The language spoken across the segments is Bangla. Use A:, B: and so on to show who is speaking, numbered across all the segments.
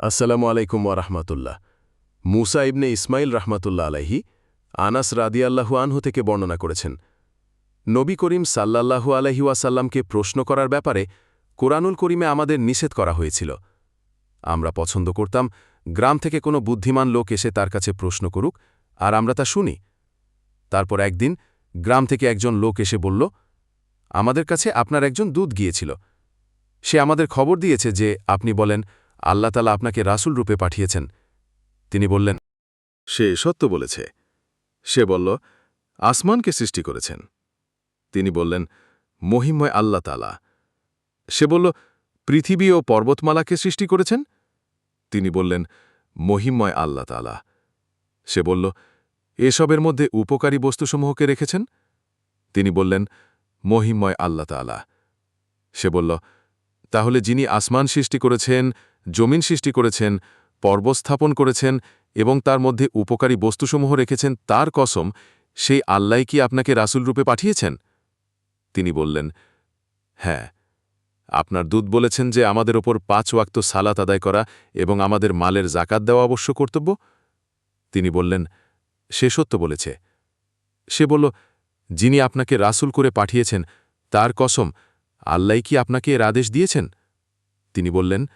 A: আসসালামু আলাইকুম ওরহমতুল্লাহ মুসা ইবনে ইসমাইল রহমতুল্লাহ আলাইহি আনাস রাদিয়াল্লাহু আনহু থেকে বর্ণনা করেছেন, নবী করিম সাল্লাল্লাহু আলহি ওয়াসাল্লামকে প্রশ্ন করার ব্যাপারে কোরআনুল করিমে আমাদের নিষেধ করা হয়েছিল। আমরা পছন্দ করতাম গ্রাম থেকে কোনো বুদ্ধিমান লোক এসে তার কাছে প্রশ্ন করুক আর আমরা তা শুনি। তারপর একদিন গ্রাম থেকে একজন লোক এসে বলল, আমাদের কাছে আপনার একজন দুধ গিয়েছিল। সে আমাদের খবর দিয়েছে যে আপনি বলেন আল্লাহ তালা আপনাকে রাসুল রূপে পাঠিয়েছেন। তিনি বললেন,
B: সে সত্য বলেছে। সে বলল, আসমানকে সৃষ্টি করেছেন। তিনি বললেন মহিময় আল্লাহ তালা। সে বলল, পৃথিবী ও পর্বতমালাকে সৃষ্টি করেছেন? তিনি বললেন মহিময় আল্লাহ তালা। সে বলল, এসবের মধ্যে উপকারী বস্তুসমূহকে রেখেছেন? তিনি বললেন মহিময় আল্লাহ তালা। সে বলল তাহলে যিনি আসমান সৃষ্টি করেছেন, জমিন সৃষ্টি করেছেন, পর্বত স্থাপন করেছেন এবং তার মধ্যে উপকারী বস্তুসমূহ রেখেছেন তার কসম, সেই আল্লাহ কি আপনাকে রাসুল রূপে পাঠিয়েছেন? তিনি বললেন হ্যাঁ আপনার দূত বলেছেন যে আমাদের ওপর পাঁচ ওয়াক্ত সালাত আদায় করা এবং আমাদের মালের জাকাত দেওয়া অবশ্য কর্তব্য? তিনি বললেন, সে সত্য বলেছে। সে বলল, যিনি আপনাকে রাসুল করে পাঠিয়েছেন, তার কসম আল্লাহ কি আপনাকে এর আদেশ দিয়েছেন? তিনি বললেন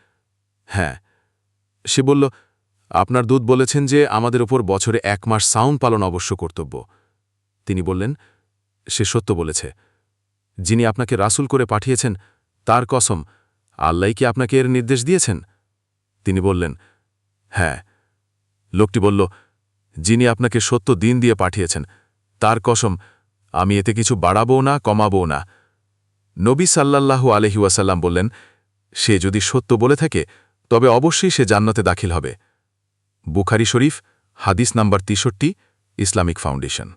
B: হ্যাঁ। সে বলল, আপনার দূত বলেছেন যে আমাদের ওপর বছরে এক মাস সাউন পালন অবশ্য কর্তব্য। তিনি বললেন, সে সত্য বলেছে। যিনি আপনাকে রাসুল করে পাঠিয়েছেন, তার কসম, আল্লাহ কি আপনাকে এর নির্দেশ দিয়েছেন? তিনি বললেন হ্যাঁ। লোকটি বলল, যিনি আপনাকে সত্য দিন দিয়ে পাঠিয়েছেন, তার কসম, আমি এতে কিছু বাড়াবও না, কমাবও না। নবী সাল্লাল্লাহু আলহিউসাল্লাম বললেন, সে যদি সত্য বলে থাকে, তবে অবশ্যই সে জান্নাতে দাখিল হবে। বুখারি শরীফ, হাদিস নাম্বার তিষট্টি, ইসলামিক ফাউন্ডেশন।